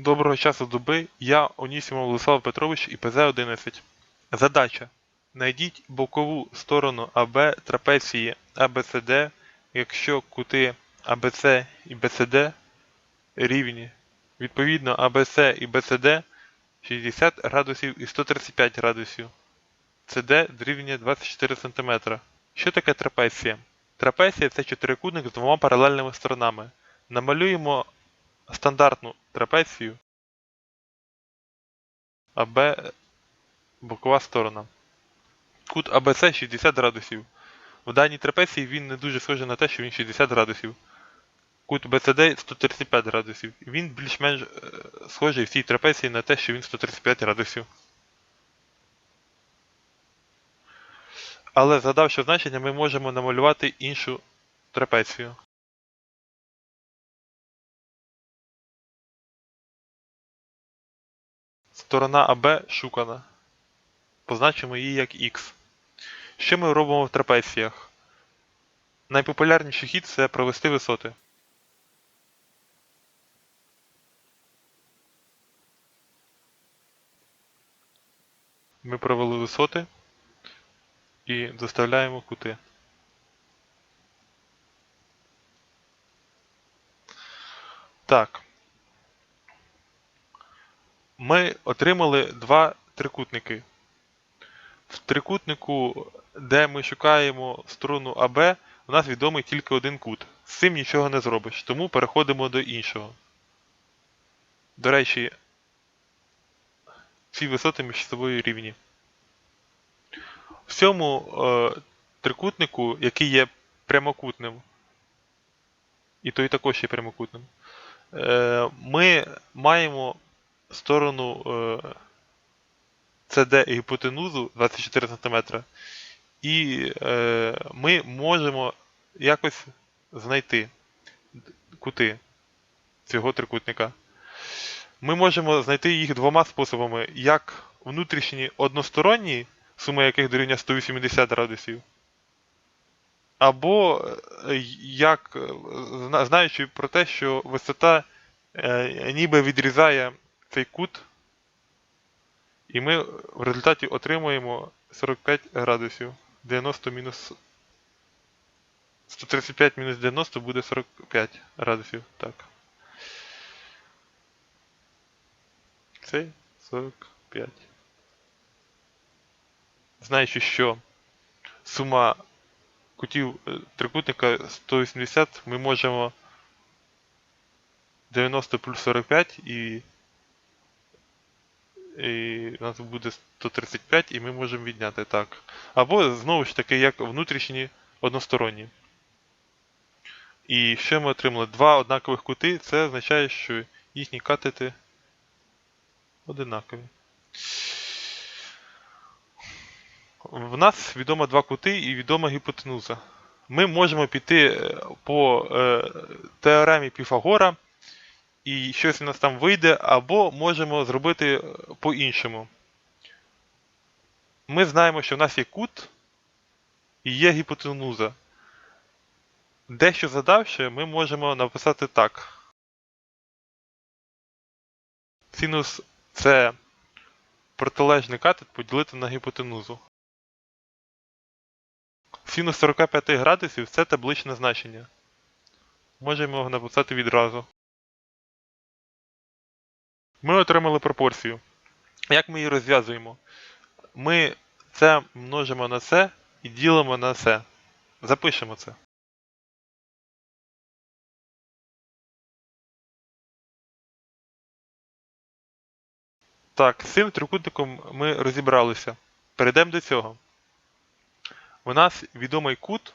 Доброго часу доби, я Онісімов Владислав Петрович і ПЗ-11. Задача. Найдіть бокову сторону АБ трапеції ABCD, якщо кути АБЦ і BCD рівні. Відповідно, АБЦ і BCD 60 градусів і 135 градусів. CD дорівнює 24 см. Що таке трапеція? Трапеція це чотирикутник з двома паралельними сторонами. Намалюємо стандартну трапецію АБ бокова сторона. Кут АБЦ 60 градусів. В даній трапеції він не дуже схожий на те, що він 60 градусів. Кут BCD 135 градусів. Він більш-менш е, схожий в цій трапеції на те, що він 135 градусів. Але задавши значення, ми можемо намалювати іншу трапецію. Сторона АБ шукана. Позначимо її як Х. Що ми робимо в трапеціях? Найпопулярніший хід це провести висоти. Ми провели висоти і доставляємо кути. Так. Ми отримали два трикутники. В трикутнику, де ми шукаємо сторону АБ, у нас відомий тільки один кут. З цим нічого не зробиш, тому переходимо до іншого. До речі, ці висоти між собою рівні. В цьому е, трикутнику, який є прямокутним, і той також є прямокутним, е, ми маємо сторону е, CD і гіпотенузу 24 см, і е, ми можемо якось знайти кути цього трикутника. Ми можемо знайти їх двома способами: як внутрішні односторонні, сума яких дорівнює 180 градусів, або е, як, е, знаючи про те, що висота е, ніби відрізає цей кут, і ми в результаті отримуємо 45 градусів. 90 мінус 135 мінус 90 буде 45 градусів. Так. Це 45. Знаючи, що сума кутів е, трикутника 180, ми можемо 90 плюс 45 і, і у нас буде 135, і ми можемо відняти так. Або знову ж таки, як внутрішні односторонні. І що ми отримали? Два однакових кути, це означає, що їхні катети одинакові. В нас відомо два кути і відома гіпотенуза. Ми можемо піти е, по е, теоремі Піфагора, і щось у нас там вийде, або можемо зробити е, по-іншому. Ми знаємо, що в нас є кут і є гіпотенуза. Дещо задавши, ми можемо написати так. Синус це протилежний катет поділити на гіпотенузу. Синус 45 градусів це табличне значення. Можемо його написати відразу. Ми отримали пропорцію. Як ми її розв'язуємо? Ми це множимо на це і ділимо на це. Запишемо це. Так, з цим трикутником ми розібралися. Перейдемо до цього. У нас відомий кут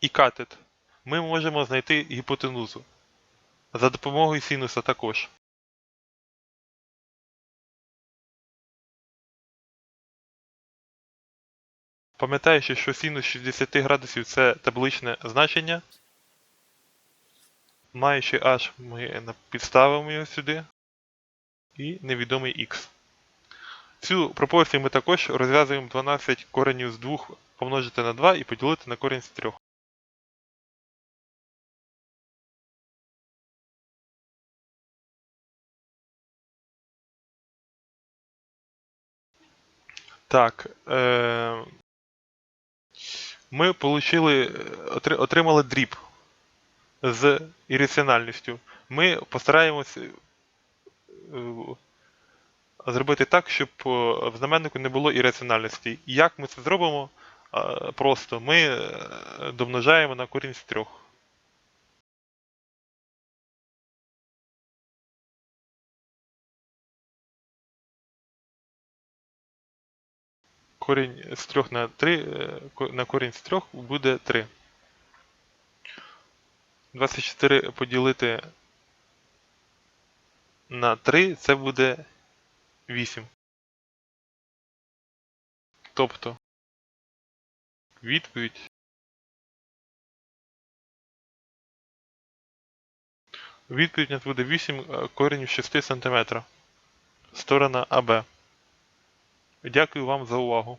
і катет. Ми можемо знайти гіпотенузу. За допомогою синуса також. Пам'ятаючи, що сінус 60 градусів це табличне значення. Маючи h, ми підставимо його сюди. І невідомий x. Цю пропорцію ми також розв'язуємо 12 коренів з 2 помножити на 2 і поділити на корінь з 3. Так. Е ми получили, отримали дріб з ірраціональністю. Ми постараємось е, зробити так, щоб е, в знаменнику не було ірраціональності. Як ми це зробимо? Е, Просто ми е, домножаємо на корінь з трьох. Корінь з 3 на 3, на корінь з 3 буде 3. 24 поділити на 3 це буде 8. Тобто відповідь Відповідь у нас буде 8 е, коренів 6 см. Сторона АБ. Дякую вам за увагу.